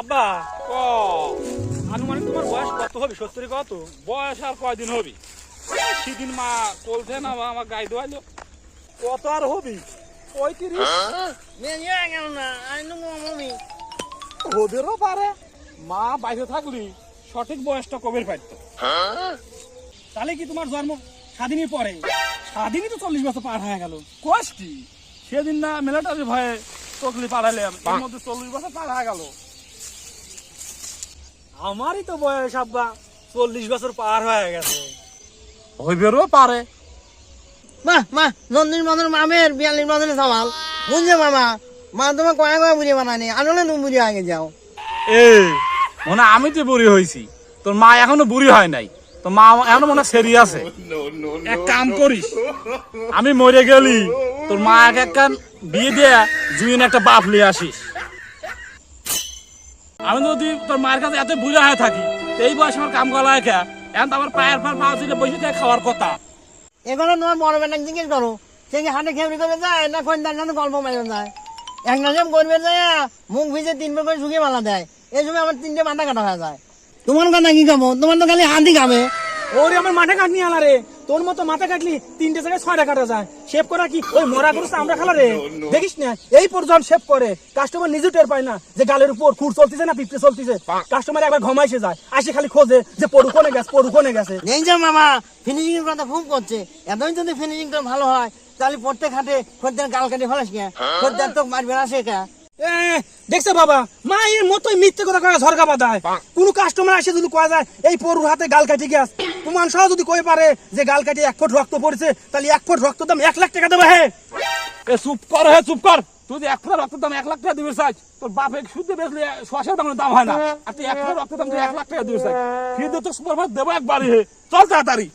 আব্বা ক? আনুমানিক তোমার বয়স কত হবে? সত্তর কত? বয়স আর কয়দিন হবি? সেদিন মা বলছে না আমার গাই দোয়াইলো। কত আর হবি? পঁয়ত্রিশ? ওদেরও পারে। মা বাইরে থাকলি সঠিক বয়সটা কবের পাইতো? তাহলে কি তোমার জন্ম স্বাধীনের পরে? স্বাধীনই তো চল্লিশ বছর পার হয়ে গেল। কোষ কি? সেদিন না মিলিটারি ভয়ে চকলি পাঠাইলাম এর মধ্যে চল্লিশ বছর পার হয়ে গেল। আমারই তো বয়স আব্বা। চল্লিশ বছর পার হয়ে গেছে। হইবেরও পারে। বাহ বাহ নন্দির মদন মামের বিয়াল্লিশ মদনের সামাল বুঝছে মামা? মা তোমার কয়া কয়া বুড়ি বানানি আনলে তুমি বুড়ি আগে যাও। এ মনে আমি যে বুড়ি হয়েছি তোর মা এখনও বুড়ি হয় নাই। তোর মা এখনও মনে সেরি আছে। এক কাম করিস। আমি মরে গেলি তোর মা এক এক কান বিয়ে দিয়ে জুইন একটা বাপ লিয়ে আসিস। আমি যদি তোর মায়ের কাছে এত বুড়ি হয়ে থাকি এই বয়স আমার কাম করা একা এখন তো আমার পায়ের পার পা ছিল বসে থেকে খাওয়ার কথা। এগুলো তোমার বড় বেটাকে জিজ্ঞেস করো। সে কি হাটে খেমড়ি করে যায় না কোন তার সাথে গল্প মাইরে যায়। এক নাজম করবে যায় মুখ ভিজে তিনবার করে শুকিয়ে মালা দেয় এই সময় আমার তিনটে মাথা কাটা হয়ে যায়। তোমার কথা কি খাব তোমার তো খালি হাতি খাবে। ওরে আমার মাঠে কাটনি আলা রে। তোর মতো মাথা কাটলি তিনটে জায়গায় ছয়টা কাটা যায়। শেভ করা কি? ওই মরা গরুটা আমরা খালা রে। দেখিস না? এই পর্যন্ত শেভ করে। কাস্টমার নিজে টের পায় না যে গালের উপর খুর চলতেছে না পিঁপড়ে চলতেছে। কাস্টমার একবার ঘমাইছে যায়। আসে খালি খোঁজে যে পড়ু কোনে গেছে পড়ু কোনে গেছে। এই মামা ফিনিশিং এর কথা খুব করছে। এতই যদি ফিনিশিংটা ভালো হয় তাহলে প্রত্যেক হাটে খদ্দের গাল কাটে ফেলাস কে? খদ্দের তো মারবে না সে কে? এ, দেখছে বাবা মায়ের মতোই মিথ্যে কথা কয়ে ঝরকা বাঁধায়। কোন কাস্টমার আসে যদি কয়া যায় এই পরুর হাতে গাল কাটি গ্যাস তোমার সহ যদি কয়ে পারে যে গাল কাটি এক ফুট রক্ত পড়ছে তাহলে এক ফুট রক্ত দাম এক লাখ টাকা দেবে হে। এ চুপ কর হে চুপ কর। তুই এক ফোঁটা রক্তের দাম এক লাখ টাকা দিবি চাই তোর বাপ এক শুদ্ধ বেচলে শশের দামের দাম হয় না। আর তুই এক ফোঁটা রক্তের দাম তুই এক লাখ টাকা দিবি চাই ফিরে তো সুপার দেবো একবারই হে। চল তাড়াতাড়ি।